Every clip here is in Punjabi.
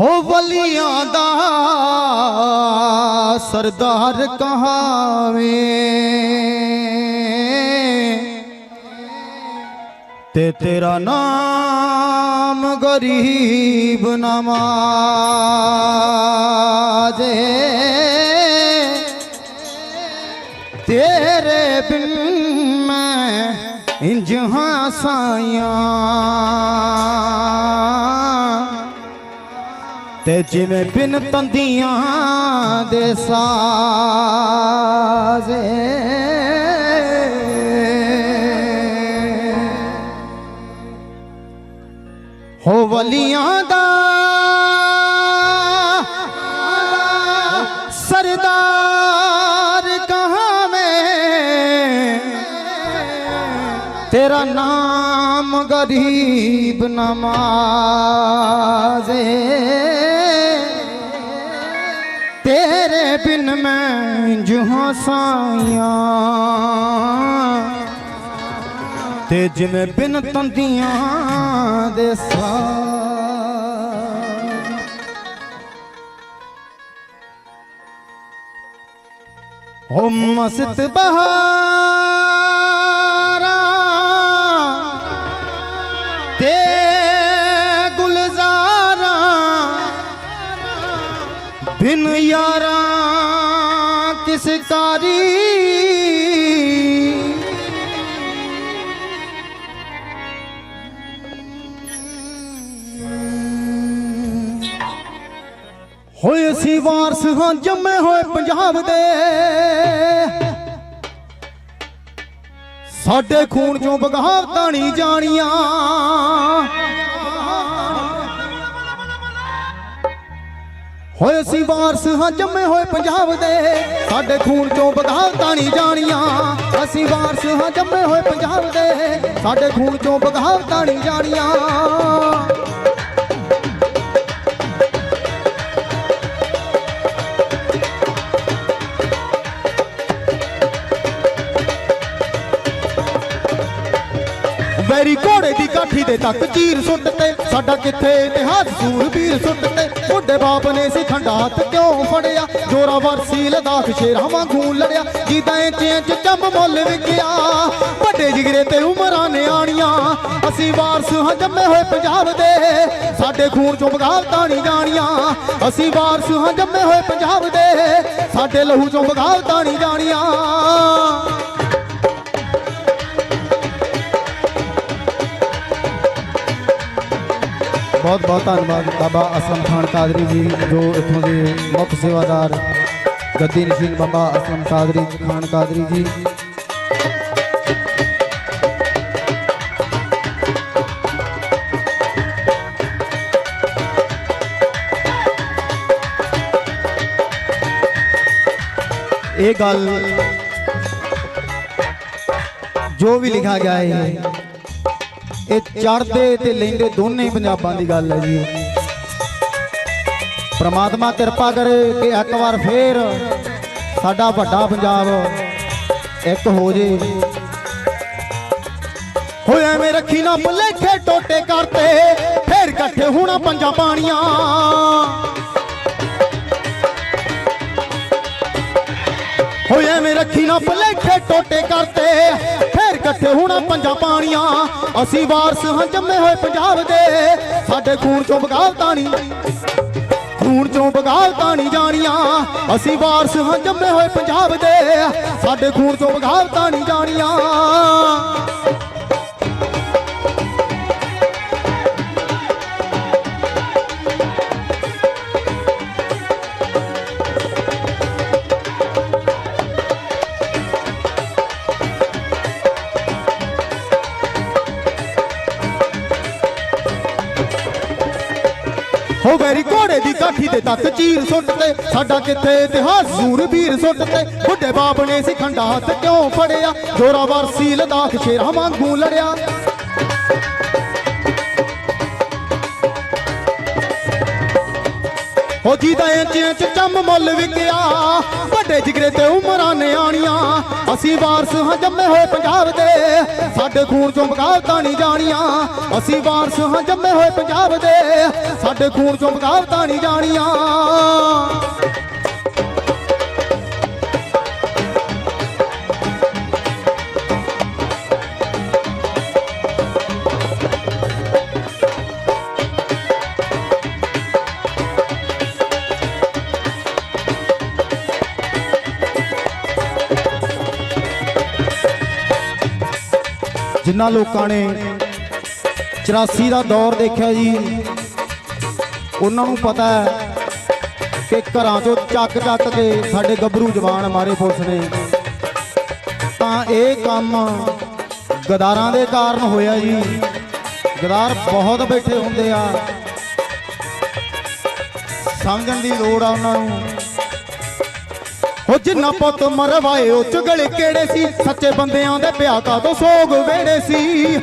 ਹੋ ਵਲੀਆਂ ਦਾ ਸਰਦਾਰ ਕਹਾਵੇਂ। ਤੇ ਤੇਰਾ ਨਾਮ ਗਰੀਬ ਨਮਾਜ਼ੇ ਤੇਰੇ ਬਿਨ ਮੈਂ ਇੰਜ ਹਾਂ ਸਾਇਆ ਤੇ ਜਿਵੇਂ ਬਿਨ ਤੰਦੀਆਂ ਦੇ ਸਾਜ਼ੇ। ਹੋ ਵਲੀਆਂ ਦਾ ਸਰਦਾਰ ਕਹਾਂ ਮੈਂ ਤੇਰਾ ਨਾਮ ਗਰੀਬ ਨਮਾਜ਼ੇ। ਤੇਰੇ ਬਿਨ ਮੈਂ ਜਹਾਂ ਸਾਇਆ ਤੇ ਜਿਵੇਂ ਬਿਨ ਤੰਦੀਆਂ ਦੇ ਸਾ ਹੋ ਮਸਤ ਬਹਾਰਾ ਬਿਨ ਯਾਰਾ ਕਿਸ ਕਾਰੀ। ਹੋਏ ਅਸੀਂ ਵਾਰਸ ਹਾਂ, ਜੰਮੇ ਹੋਏ ਪੰਜਾਬ ਦੇ। ਸਾਡੇ ਖੂਨ ਚੋਂ ਬਗਾਵਤਾਂ ਨਹੀਂ ਜਾਣੀਆਂ। ਹੋਏ ਅਸੀਂ ਵਾਰਸ, ਹਾਂ ਜੰਮੇ ਹੋਏ ਪੰਜਾਬ ਦੇ। ਸਾਡੇ ਖੂਨ ਚੋਂ ਬਗਾਵਤਾਂ ਨਹੀਂ ਜਾਣੀਆਂ। ਅਸੀਂ ਵਾਰਸ, ਹਾਂ ਜੰਮੇ ਹੋਏ ਪੰਜਾਬ ਦੇ। ਸਾਡੇ ਖੂਨ ਚੋਂ ਬਗਾਵਤਾਂ ਨਹੀਂ ਜਾਣੀਆਂ। ਵੈਰੀ ਘੋੜੇ ਦੀ ਕਾਠੀ ਦੇ ਤੱਕ ਚੀਰ ਸੁੱਟ ਤੇ ਸਾਡਾ ਕਿੱਥੇ ਇਤਿਹਾਸ? ਸੂਰਬੀਰ ਸੁੱਟ ਤੇ ਤੁਹਾਡੇ ਬਾਪ ਨੇ ਸੀ ਖੰਡਾ ਕਿਉਂ ਫੜਿਆ? ਜੋਰਾਵਰ ਸੀ ਲਦਾਖ ਸ਼ੇਰਾਂ ਵਾਂਗੂ ਲੜਿਆ ਜਿੱਦਾਂ ਇੰਚ ਇੰਚ ਚੰਬ ਮੁੱਲ ਵਿਕਿਆ। ਵੱਡੇ ਜਿਗਰੇ ਤੇ ਉਮਰਾਂ ਨਿਆਣੀਆਂ, ਅਸੀਂ ਵਾਰਸ ਹਾਂ ਜੰਮੇ ਹੋਏ ਪੰਜਾਬ ਦੇ। ਸਾਡੇ ਖੂਨ ਚੋਂ ਬਗਾਵਤਾਂ ਨਹੀਂ ਜਾਣੀਆਂ, ਅਸੀਂ ਵਾਰਸ ਹਾਂ ਜੰਮੇ ਹੋਏ ਪੰਜਾਬ ਦੇ। ਸਾਡੇ ਲਹੂ ਚੋਂ ਬਗਾਵਤਾਂ ਨਹੀਂ ਜਾਣੀਆਂ। ਬਹੁਤ ਬਹੁਤ ਧੰਨਵਾਦ ਬਾਬਾ ਅਸਲਮ ਖਾਨ ਕਾਦਰੀ ਜੀ ਜੋ ਇੱਥੋਂ ਦੇ ਮੁੱਖ ਸੇਵਾਦਾਰ ਗੱਦੀ ਨਸ਼ੀਨ ਬਾਬਾ ਅਸਲਮ ਕਾਦਰੀ ਖਾਨ ਕਾਦਰੀ ਜੀ ਇਹ ਗੱਲ ਜੋ ਵੀ ਲਿਖਿਆ ਗਿਆ ਹੈ ਇਹ ਚੜਦੇ ਤੇ ਲੈਂਦੇ ਦੋਨੇ ਪੰਜਾਬਾਂ ਦੀ ਗੱਲ ਹੈ ਜੀ। ਪ੍ਰਮਾਤਮਾ ਕਿਰਪਾ ਕਰੇ ਕਿ ਇੱਕ ਵਾਰ ਫੇਰ ਸਾਡਾ ਵੱਡਾ ਪੰਜਾਬ ਇੱਕ ਹੋ ਜੇ। ਹੋਏ ਐਵੇਂ ਰੱਖੀ ਨਾ ਭੁਲੇਖੇ ਟੋਟੇ ਕਰਤੇ, ਫੇਰ ਇਕੱਠੇ ਹੋਣਾ ਪੰਜਾਂ ਪਾਣੀਆਂ। ਹੋਏ ਐਵੇਂ ਰੱਖੀ ਨਾ ਭਲੇਖੇ ਟੋਟੇ ਕਰਤੇ ਇਕੱਠੇ ਹੋਣਾ ਪੰਜਾਂ ਪਾਣੀਆਂ। ਅਸੀਂ ਵਾਰਸ ਹਾਂ ਜੰਮੇ ਹੋਏ ਪੰਜਾਬ ਦੇ। ਸਾਡੇ ਖੂਨ ਚੋਂ ਬਗਾਵਤਾਂ ਨਹੀਂ। ਖੂਨ ਚੋਂ ਬਗਾਵਤਾਂ ਨਹੀਂ ਜਾਣੀਆਂ। ਅਸੀਂ ਵਾਰਸ ਹਾਂ ਜੰਮੇ ਹੋਏ ਪੰਜਾਬ ਦੇ। ਸਾਡੇ ਖੂਨ ਚੋਂ ਬਗਾਵਤਾਂ ਨਹੀਂ ਜਾਣੀਆਂ। ਹੋ ਵੈਰੀ ਘੋੜੇ ਦੀ ਕਾਠੀ ਦੇ ਤੱਕ ਚੀਰ ਸੁੱਟ ਤੇ, ਸਾਡਾ ਕਿੱਥੇ ਇਤਿਹਾਸ? ਜ਼ੂਰ ਵੀਰ ਸੁੱਟ ਤੇ। ਬੁੱਢੇ ਬਾਪ ਨੇ ਸੀ ਹੱਥ ਕਿਉਂ ਫੜਿਆ? ਜੋਰਾਵਰ ਸੀਲ ਲਦਾਖ ਸ਼ੇਰਾਂ ਵਾਂਗੂ ਲੜਿਆ। ਹੋ ਜੀ ਇੰਚ ਇੰਚ ਚੰਮ ਮੁੱਲ ਵਿਕਿਆ, ਵੱਡੇ ਜਿਗਰੇ ਤੇ ਉਮਰਾਂ ਨਿਆਣੀਆਂ। ਅਸੀਂ ਵਾਰਸ ਹਾਂ ਜੰਮੇ ਹੋਏ ਪੰਜਾਬ ਦੇ, ਸਾਡੇ ਖੂਨ ਚੋਂ ਬਗਾਵਤਾਂ ਨਹੀਂ ਜਾਣੀਆਂ। ਅਸੀਂ ਵਾਰਸ ਹਾਂ ਜੰਮੇ ਹੋਏ ਪੰਜਾਬ ਦੇ, ਸਾਡੇ ਖੂਨ ਚੋਂ ਬਗਾਵਤਾਂ ਨਹੀਂ ਜਾਣੀਆਂ। ਜਿਨ੍ਹਾਂ ਲੋਕਾਂ ਨੇ 84 ਦਾ ਦੌਰ ਦੇਖਿਆ ਜੀ, ਉਹਨਾਂ ਨੂੰ ਪਤਾ ਹੈ ਕਿ ਘਰਾਂ ਚੋਂ ਚੱਕ ਚੱਕ ਕੇ ਸਾਡੇ ਗੱਭਰੂ ਜਵਾਨ ਮਾਰੇ ਪੁਲਿਸ ਨੇ। ਤਾਂ ਇਹ ਕੰਮ ਗਦਾਰਾਂ ਦੇ ਕਾਰਨ ਹੋਇਆ ਜੀ। ਗਦਾਰ ਬਹੁਤ ਬੈਠੇ ਹੁੰਦੇ ਆ। ਸਮਝਣ ਦੀ ਲੋੜ ਆ ਉਹਨਾਂ ਨੂੰ। ਉਹ ਜਿੰਨਾ ਪੁੱਤ ਮਰਵਾਏ, ਉਹ ਚੁਗਲੇ ਕਿਹੜੇ ਸੀ? ਸੱਚੇ ਬੰਦਿਆਂ ਦੇ ਪਿਆ ਕਾ ਤੋਂ ਸੋਗ ਵੇੜੇ ਸੀ?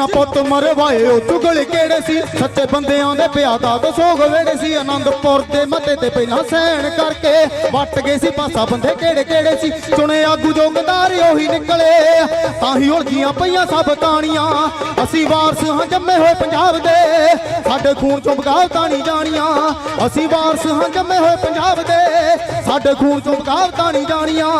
ਉਹ ਪੁੱਤ ਮਰਵਾਏ ਉਹ ਚੁਗਲੇ ਕਿਹੜੇ ਸੀ? ਸੱਚੇ ਬੰਦਿਆਂ ਦੇ ਪਿਆ ਕਾ ਤੋਂ ਵੇੜੇ ਸੀ। ਆਨੰਦਪੁਰ ਦੇ ਮੱਤੇ ਤੇ ਪਹਿਲਾਂ ਸੈਣ ਕਰਕੇ ਵੱਟ ਗਏ ਸੀ। ਪਾਸਾ ਬੰਦੇ ਕਿਹੜੇ ਕਿਹੜੇ ਸੀ? ਚੁਣੇ ਆਗੂ ਜੋਗਦਾਰ ਉਹੀ ਨਿਕਲੇ। ਤਾਂ ਹੀ ਉਲਝੀਆਂ ਪਈਆਂ ਸਭ ਕਹਾਣੀਆਂ ਅਸੀਂ ਵਾਰਸ ਹਾਂ ਜੰਮੇ ਹੋਏ ਪੰਜਾਬ ਦੇ। ਸਾਡੇ ਖੂਨ ਚੋਂ ਬਗਾਵਤਾਂ ਨਹੀਂ ਜਾਣੀਆਂ। ਅਸੀਂ ਵਾਰਸ ਹਾਂ ਜੰਮੇ ਹੋਏ ਪੰਜਾਬ ਦੇ। ਸਾਡੇ ਖੂਨ ਚੋਂ ਬਗਾਵਤਾਂ ਨਹੀਂ ਜਾਣੀਆਂ।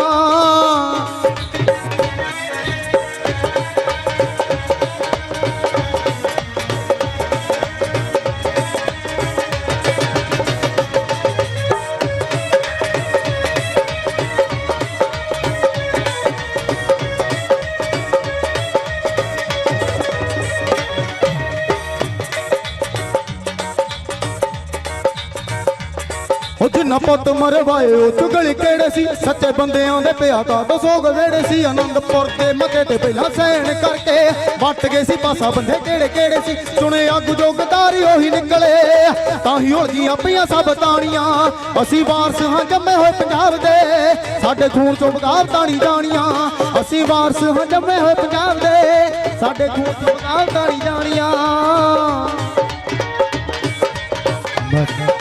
ਉਹ ਪੁੱਤ ਮਰਵਾਏ ਉਹ ਕਿਹੜੇ ਸੀ? ਸੱਚੇ ਬੰਦਿਆਂ ਦੇ ਪਿਆ ਤਾਂ ਦਸੋਗ ਵੇੜੇ ਸੀ। ਅਨੰਦਪੁਰ ਦੇ ਮੱਥੇ ਤੇ ਪਹਿਲਾਂ ਸੈਣ ਕਰਕੇ ਵੱਟ ਗਏ ਸੀ। ਪਾਸਾ ਬੰਦੇ ਕਿਹੜੇ ਕਿਹੜੇ ਸੀ? ਚੁਣੇ ਆਗੂ ਜੋਗਦਾਰੀ ਉਹੀ ਨਿਕਲੇ। ਤਾਂ ਹੀ ਉਲਝੀਆਂ ਪਈਆਂ ਸਭ ਤਾਣੀਆਂ। ਅਸੀਂ ਵਾਰਸ ਹਾਂ ਜੰਮੇ ਹੋਏ ਪੰਜਾਬ ਦੇ। ਸਾਡੇ ਖੂਨ ਚੋਂ ਬਗਾਵਤਾਂ ਨਹੀਂ ਜਾਣੀਆਂ। ਅਸੀਂ ਵਾਰਸ ਹਾਂ ਜੰਮੇ ਹੋਏ ਪੰਜਾਬ ਦੇ। ਸਾਡੇ ਖੂਨ ਚੋਂ ਬਗਾਵਤਾਂ ਨਹੀਂ ਜਾਣੀਆਂ। ਬਸ